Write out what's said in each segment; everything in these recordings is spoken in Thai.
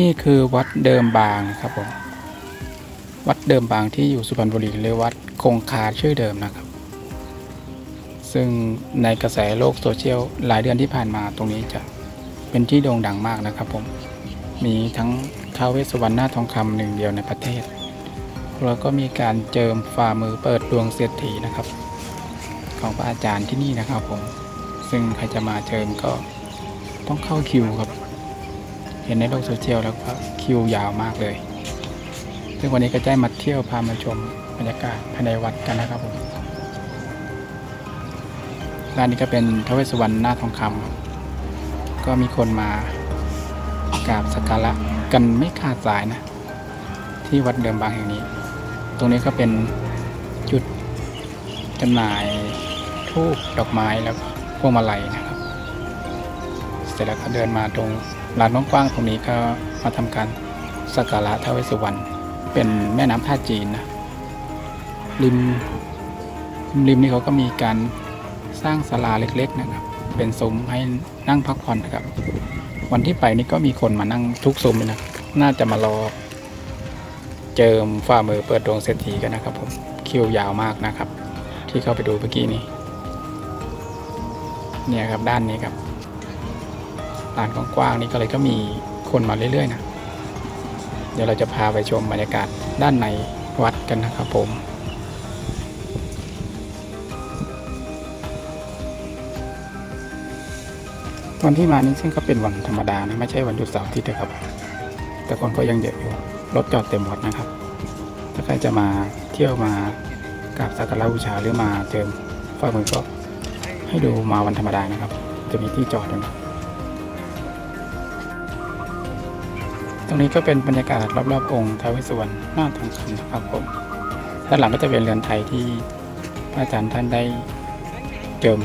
นี่คือวัดเดิมบางนะครับผมวัดเดิมบางที่อยู่สุพรรณบุรีหรือวัดคงคาชื่อเดิมนะครับ ซึ่งในกระแสโลกโซเชียลหลายเดือนที่ผ่านมาตรงนี้จะเป็นที่โด่งดังมากนะครับผมมีทั้งท้าวเวสสุวรรณหน้าทองคำหนึ่งเดียวในประเทศ แล้วก็มีการเจิมฝ่ามือเปิดดวงเศรษฐีนะครับ ของพระอาจารย์ที่นี่นะครับผม ซึ่งใครจะมาเจิมก็ต้องเข้าคิวครับ เห็นในโลกโซเชียลแล้วก็คิวยาวมากเลย ซึ่งวันนี้ก็ได้มาเที่ยวพามาชมบรรยากาศภายในวัดกันนะครับผมร้านนี้ก็เป็นทเวสสุวรรณหน้าทองคำก็มีคนมากราบสักการะกันไม่ขาดสายนะ ที่วัดเดิมบางแห่งนี้ ตรงนี้ก็เป็นจุดจำหน่ายทูบดอกไม้แล้วพวงมาลัยนะครับ เสร็จแล้วก็เดินมาตรง ลานกว้างๆตรงนี้ก็มาทำการสักการะท้าวเวสสุวรรณเป็นแม่น้ำท่าจีนนะริมริมนี่เขาก็มีการสร้างศาลาเล็ก ๆ นะครับ เป็นซุ้มให้นั่งพักผ่อนนะครับ วันที่ไปนี่ก็มีคนมานั่งทุกซุ้มเลยนะน่าจะมารอเจิมฝ่ามือเปิดดวงเศรษฐีกันนะครับผมคิวยาวมากนะครับ ที่เข้าไปดูเมื่อกี้นี้เนี่ยครับด้านนี้ครับ ลานกว้างๆนี่ก็เลยก็มีคนมาเรื่อยๆนะ เดี๋ยวเราจะพาไปชมบรรยากาศด้านในวัดกันนะครับผมวันที่มานี้ซึ่งก็เป็นวันธรรมดานะไม่ใช่วันหยุดเสาร์อาทิตย์นะครับ แต่คนก็ยังเยอะอยู่รถจอดเต็มวัดนะครับ ถ้าใครจะมาเที่ยวมากราบสักการะบูชาหรือมาเจิมฝ่ามือก็ให้ดูมาวันธรรมดานะครับ จะมีที่จอดอยู่นะ รงนี้ก็เป็นบรรยากาศรอบๆองค์ท้าวเวสสุวรรณหน้าทองคำนะครับผมด้านหลังก็จะเป็นเรือนไทยที่พระอาจารย์ท่านได้เจิม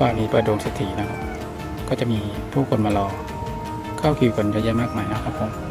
ว่ามีประดงสถีนะครับ ก็จะมีผู้คนมารอเข้าคิวกันเยอะแยะมากมายนะครับผม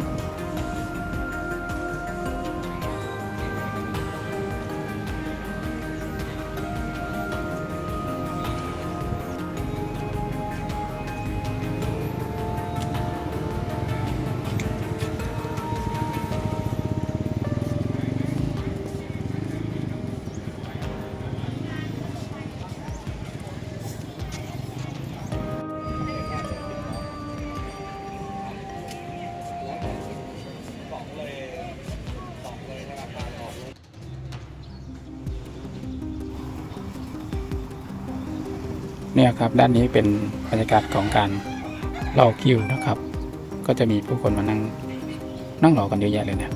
เนี่ยครับด้านนี้เป็นบรรยากาศของการรอคิวนะครับ ก็จะมีผู้คนมานั่งนั่งรอกันเยอะแยะเลยนะ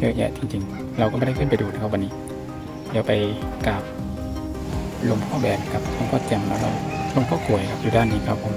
เยอะแยะจริงๆ เราก็ไม่ได้ขึ้นไปดูนะครับวันนี้ เดี๋ยวไปกราบหลวงพ่อแบนกับหลวงพ่อแจ่มแล้วก็หลวงพ่อกลวยครับอยู่ด้านนี้ครับผม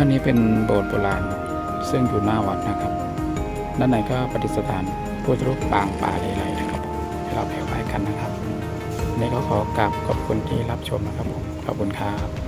ด้านนี้เป็นโบสถ์โบราณ ซึ่งอยู่หน้าวัดนะครับ ด้านในก็ประดิษฐานพุทธรูปปางป่าเลไลนะครับผมให้เราไปไหว้กันนะครับนี่ก็ขอกราบขอบคุณที่รับชมนะครับผมขอบคุณครับ